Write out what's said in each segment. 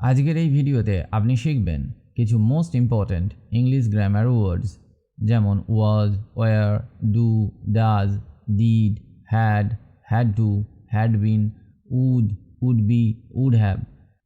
আজকের এই ভিডিওতে আপনি শিখবেন কিছু most important English grammar words যেমন was were do does did had had to had been would would be would have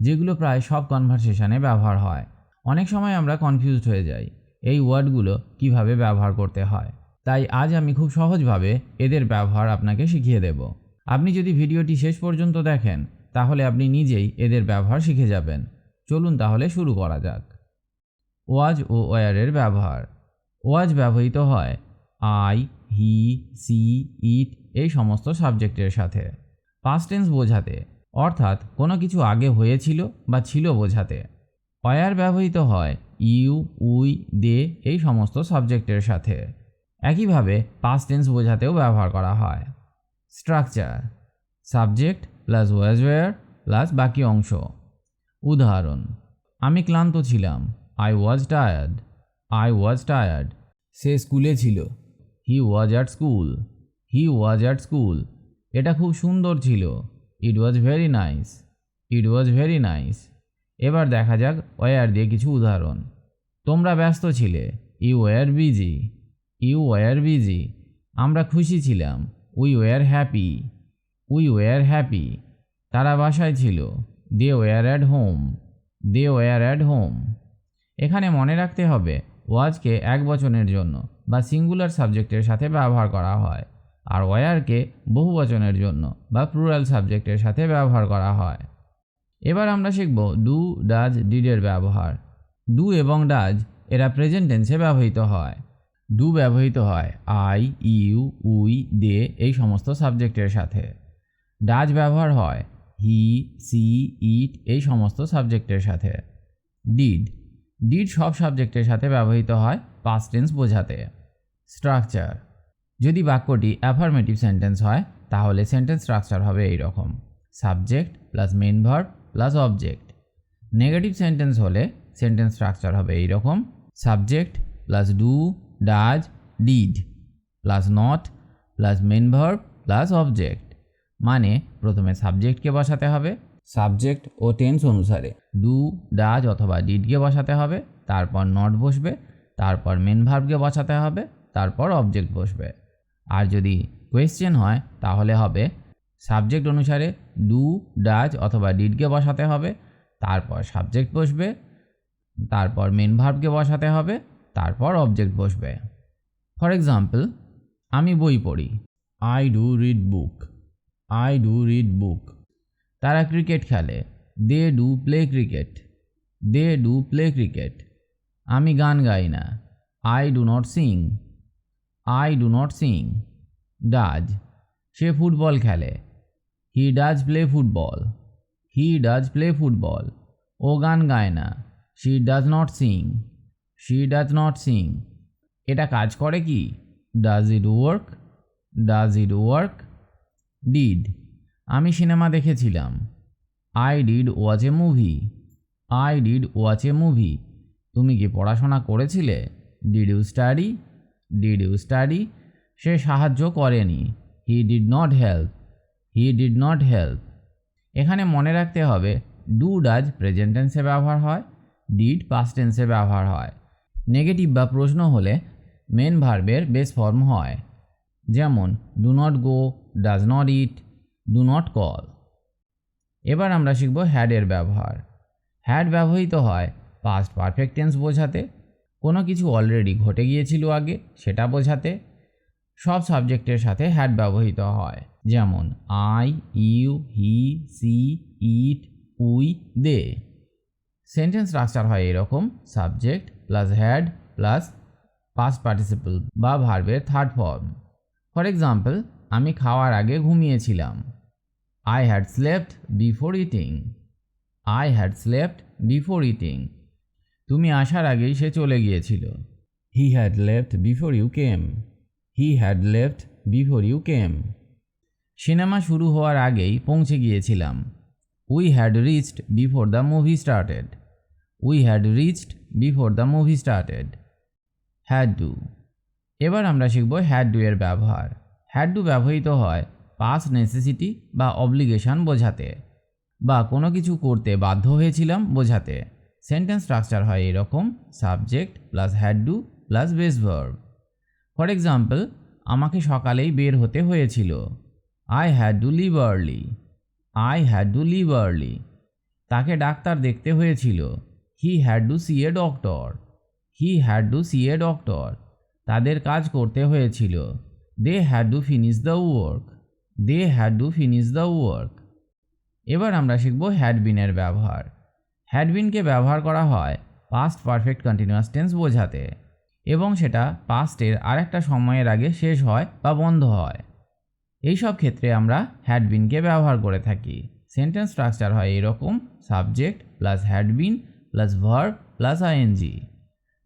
যেগুলো প্রায় সব কনভারসেশনে ব্যবহার হয়। অনেক সময় আমরা কনফিউজড হয়ে যাই, এই ওয়ার্ডগুলো কীভাবে ব্যবহার করতে হয়। তাই আজ আমি খুব সহজভাবে এদের ব্যবহার আপনাকে শিখিয়ে দেব। আপনি যদি ভিডিওটি শেষ পর্যন্ত দেখেন তাহলে আপনি নিজেই এদের ব্যবহার শিখে যাবেন। চলুন তাহলে শুরু করা যাক। ওয়াজ ও ওয়ারের ব্যবহার। ওয়াজ ব্যবহৃত হয় আই, হি, সি, ইট এই সমস্ত সাবজেক্টের সাথে। পাস্ট টেন্স বোঝাতে, অর্থাৎ কোনো কিছু আগে হয়েছিল বা ছিল বোঝাতে। অয়ার ব্যবহৃত হয় ইউ, উই, দে এই সমস্ত সাবজেক্টের সাথে। একইভাবে পাস্ট টেন্স বোঝাতেও ব্যবহার করা হয়। Structure, subject plus was were plus বাকি অংশ। উদাহরণ, আমি ক্লান্ত ছিলাম। I was tired I was tired সে স্কুলে ছিল। He was at school he was at school এটা খুব সুন্দর ছিল। It was very nice it was very nice এবার দেখা যাক ওয়ার দিয়ে কিছু উদাহরণ। তোমরা ব্যস্ত ছিলে। You were busy you were busy আমরা খুশি ছিলাম। We were happy we were happy তারা বাসায় ছিল। They were at home they were at home এখানে মনে রাখতে হবে, ওয়াজকে এক বচনের জন্য বা সিঙ্গুলার সাবজেক্টের সাথে ব্যবহার করা হয় আর ওয়ারকে বহু বচনের জন্য বা প্লুরাল সাবজেক্টের সাথে ব্যবহার করা হয়। এবার আমরা শিখব ডু ডাজ ডিডের ব্যবহার। ডু এবং ডাজ এরা প্রেজেন্ট টেন্সে ব্যবহৃত হয়। ডু ব্যবহৃত হয় আই ইউ উই দে এই সমস্ত সাবজেক্টের সাথে। ডাজ ব্যবহার হয় হি, সি, ইট এই সমস্ত সাবজেক্টের সাথে। ডিড ডিড সব সাবজেক্টের সাথে ব্যবহৃত হয় পাস্ট টেন্স বোঝাতে। স্ট্রাকচার, যদি বাক্যটি অ্যাফার্মেটিভ সেন্টেন্স হয়, তাহলে সেন্টেন্স স্ট্রাকচার হবে এই রকম subject plus main verb plus object negative sentence হলে সেন্টেন্স স্ট্রাকচার হবে এই রকম subject plus do does did plus not plus main verb plus object মানে প্রথমে সাবজেক্টকে বসাতে হবে, সাবজেক্ট ও টেন্স অনুসারে। ডু ডাজ অথবা ডিডকে বসাতে হবে, তারপর নট বসবে, তারপর মেন ভার্বকে বসাতে হবে, তারপর অবজেক্ট বসবে। আর যদি কোয়েশ্চেন হয়, তাহলে হবে, সাবজেক্ট অনুসারে ডু ডাজ অথবা ডিডকে বসাতে হবে, তারপর সাবজেক্ট বসবে, তারপর মেন ভার্বকে বসাতে হবে, তারপর অবজেক্ট বসবে। ফর এক্সাম্পল আমি বই পড়ি। I do read book I do read book তারা ক্রিকেট খেলে। They do play cricket they do play cricket আমি গান গাই না। I do not sing I do not sing does. Say football খেলে। He does play football he does play football ও গান গায় না। She does not sing she does not sing এটা কাজ করে কি? Does it work does it work did আমি cinema দেখেছিলাম। I did watch a movie I did watch a movie তুমি কি পড়াশোনা করেছিলে? Did you study did you study সে সাহায্য করেনি। He did not help he did not help এখানে মনে রাখতে হবে ডু ডাজ প্রেজেন্ট টেন্সে ব্যবহার হয় ডিড পাস্ট টেন্সে ব্যবহার হয়। নেগেটিভ বা প্রশ্ন হলে মেন ভার্বের বেস ফর্ম হয়। যেমন do not go does not eat do not call এবার আমরা শিখব হ্যাডের ব্যবহার। হ্যাড ব্যবহৃত হয় পাস্ট পারফেক্ট টেন্স বোঝাতে। কোনো কিছু অলরেডি ঘটে গিয়েছিল আগে, সেটা বোঝাতে। সব সাবজেক্টের সাথে হ্যাড ব্যবহৃত হয়, যেমন I you he she it we they sentence structure হয় এরকম subject plus had plus past participle বা ভার্বের থার্ড ফর্ম ফর এক্সাম্পল আমি খাওয়ার আগে ঘুমিয়েছিলাম। I had slept before eating I had slept before eating তুমি আসার আগেই সে চলে গিয়েছিল। He had left before you came he had left before you came cinema শুরু হওয়ার আগেই পৌঁছে গিয়েছিলাম। We had reached before the movie started we had reached before the movie started had to এবার আমরা শিখব হ্যাড ডু এর ব্যবহার। হ্যাড ডু ব্যবহৃত হয় পাস নেসেসিটি বা অব্লিগেশন বোঝাতে বা কোনো কিছু করতে বাধ্য হয়েছিলাম বোঝাতে। সেন্টেন্স স্ট্রাকচার হয় এরকম subject plus had to plus base verb for example আমাকে সকালেই বের হতে হয়েছিল। I had to leave early I had to leave early তাকে ডাক্তার দেখতে হয়েছিল। He had to see a doctor he had to see a doctor তাদের কাজ করতে হয়েছিল। They had to finish the work they had to finish the work এবার আমরা শিখব হ্যাডবিনের ব্যবহার। হ্যাডবিনকে ব্যবহার করা হয় পাস্ট পারফেক্ট কন্টিনিউয়াস টেন্স বোঝাতে এবং সেটা পাস্টের আরেকটা সময়ের আগে শেষ হয় বা বন্ধ হয়। এইসব ক্ষেত্রে আমরা হ্যাডবিনকে ব্যবহার করে থাকি। সেন্টেন্স স্ট্রাকচার হয় এরকম subject plus had been plus verb plus ING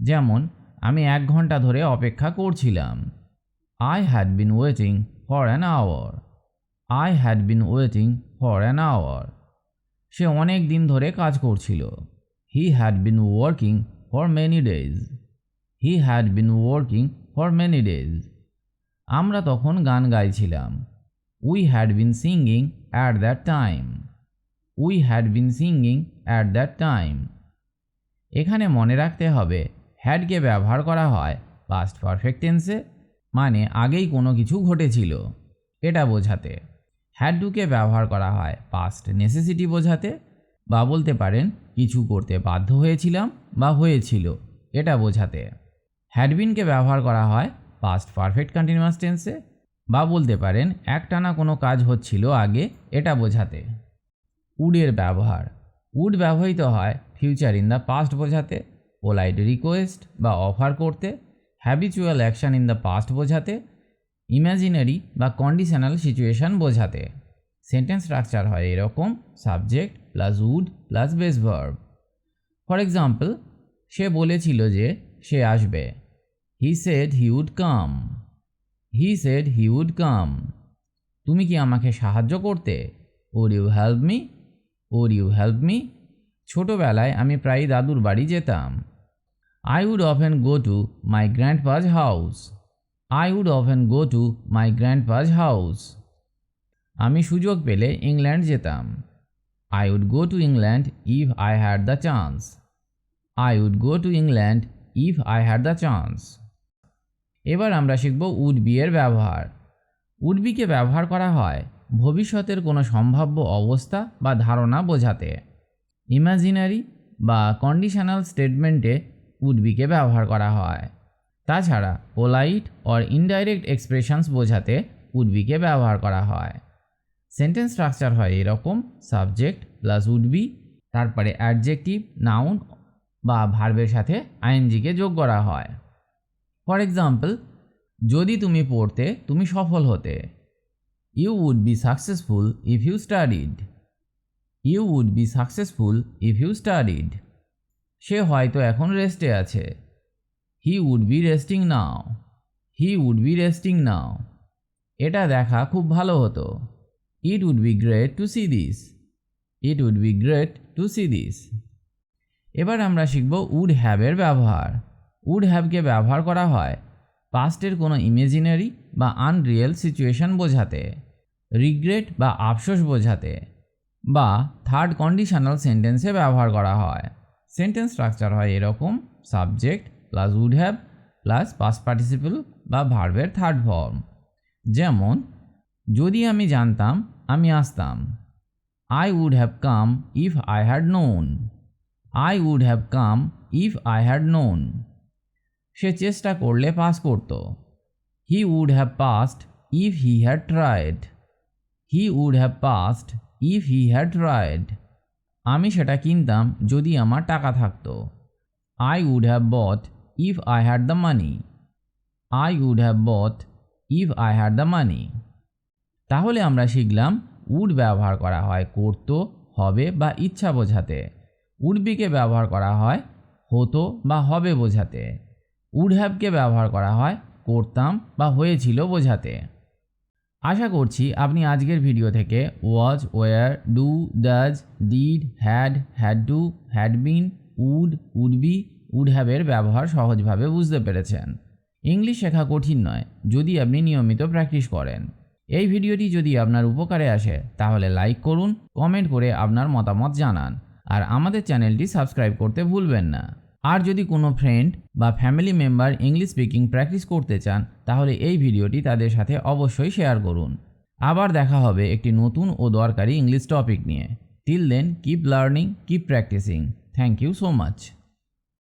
যেমন, আমি এক ঘণ্টা ধরে অপেক্ষা করছিলাম। I had been waiting for an hour I had been waiting for an hour সে অনেক দিন ধরে কাজ করছিল। He had been working for many days he had been working for many days আমরা তখন গান গাইছিলাম। We had been singing at that time we had been singing at that time এখানে মনে রাখতে হবে হ্যাডকে ব্যবহার করা হয় পাস্ট পারফেক্ট টেন্সে মানে আগেই কোনো কিছু ঘটেছিল। এটা বোঝাতে। হ্যাড ডুকে ব্যবহার করা হয় পাস্ট নেসেসিটি বোঝাতে বা বলতে পারেন কিছু করতে বাধ্য হয়েছিলাম বা হয়েছিল। এটা বোঝাতে। হ্যাডবিনকে ব্যবহার করা হয় পাস্ট পারফেক্ট কন্টিনিউয়াস টেন্সে বা বলতে পারেন একটানা কোনো কাজ হচ্ছিল আগে, এটা বোঝাতে। উডের ব্যবহার। উড ব্যবহৃত হয় ফিউচার ইন দ্য পাস্ট বোঝাতে পোলাইট রিকোয়েস্ট বা অফার করতে habitual action in the past বোঝাতে ইমাজিনারি বা কন্ডিশনাল সিচুয়েশন বোঝাতে। সেন্টেন্স স্ট্রাকচার হয় এরকম subject plus would plus base verb for example সে বলেছিল যে সে আসবে। He said he would come he said he would come তুমি কি আমাকে সাহায্য করতে? Would you help me would you help me ছোটোবেলায় আমি প্রায় দাদুর বাড়ি যেতাম। Often go to my grandpa's house I would often go to my grandpa's house আমি সুযোগ পেলে ইংল্যান্ড যেতাম। I would go to England if I had the chance I would go to England if I had the chance এবার আমরা শিখব would be এর ব্যবহার। Would বিকে ব্যবহার করা হয় ভবিষ্যতের কোনো সম্ভাব্য অবস্থা বা ধারণা বোঝাতে। ইমাজিনারি বা কন্ডিশনাল স্টেটমেন্টে উড বিকে ব্যবহার করা হয়। তাছাড়া পোলাইট অর ইনডাইরেক্ট এক্সপ্রেশনস বোঝাতে উড বিকে ব্যবহার করা হয়। সেন্টেন্স স্ট্রাকচার হয় এরকম সাবজেক্ট প্লাস উড বি তারপরে অ্যাডজেক্টিভ নাউন বা ভার্বের সাথে আইএনজিকে যোগ করা হয়। ফর এক্সাম্পল যদি তুমি পড়তে, তুমি সফল হতে। You would be successful if you studied you would be successful if you studied সে হয়তো এখন রেস্টে আছে। He would be resting now he would be resting now এটা দেখা খুব ভালো হতো। It would be great to see this it would be great to see this এবার আমরা শিখব উড হ্যাভের ব্যবহার। উড হ্যাভকে ব্যবহার করা হয় পাস্টের কোনো ইমেজিনারি বা আনরিয়েল সিচুয়েশন বোঝাতে রিগ্রেট বা আফসোস বোঝাতে বা থার্ড কন্ডিশনাল সেন্টেন্সে ব্যবহার করা হয়। সেন্টেন্স স্ট্রাকচার হয় এরকম subject plus would have plus past participle বা ভার্বের থার্ড ফর্ম যেমন, যদি আমি জানতাম, আমি আসতাম। I would have come if I had known I would have come if I had known সে চেষ্টা করলে পাস করত। He would have passed if he had tried he would have passed if he had tried আমি সেটা কিনতাম যদি আমার টাকা থাকতো। I would have bought if I had the money I would have bought if I had the money তাহলে আমরা শিখলাম উড ব্যবহার করা হয় করতো, হবে বা ইচ্ছা বোঝাতে। উডবিকে ব্যবহার করা হয়? হতো বা হবে বোঝাতে। উড হ্যাভকে ব্যবহার করা হয়? করতাম বা হয়েছিল বোঝাতে। আশা করছি আপনি আজকের ভিডিও থেকে was were do does did had had do had been would would be would হ্যাভের ব্যবহার সহজভাবে বুঝতে পেরেছেন। ইংলিশ শেখা কঠিন নয়, যদি আপনি নিয়মিত প্র্যাকটিস করেন। এই ভিডিওটি যদি আপনার উপকারে আসে, তাহলে লাইক করুন কমেন্ট করে আপনার মতামত জানান। আর আমাদের চ্যানেলটি সাবস্ক্রাইব করতে ভুলবেন না। আর যদি কোনো ফ্রেন্ড বা family member English speaking practice করতে চান, তাহলে এই ভিডিওটি তাদের সাথে অবশ্যই শেয়ার করুন। আবার দেখা হবে একটি নতুন ও দরকারি ইংলিশ টপিক নিয়ে। Till then keep learning keep practising thank you so much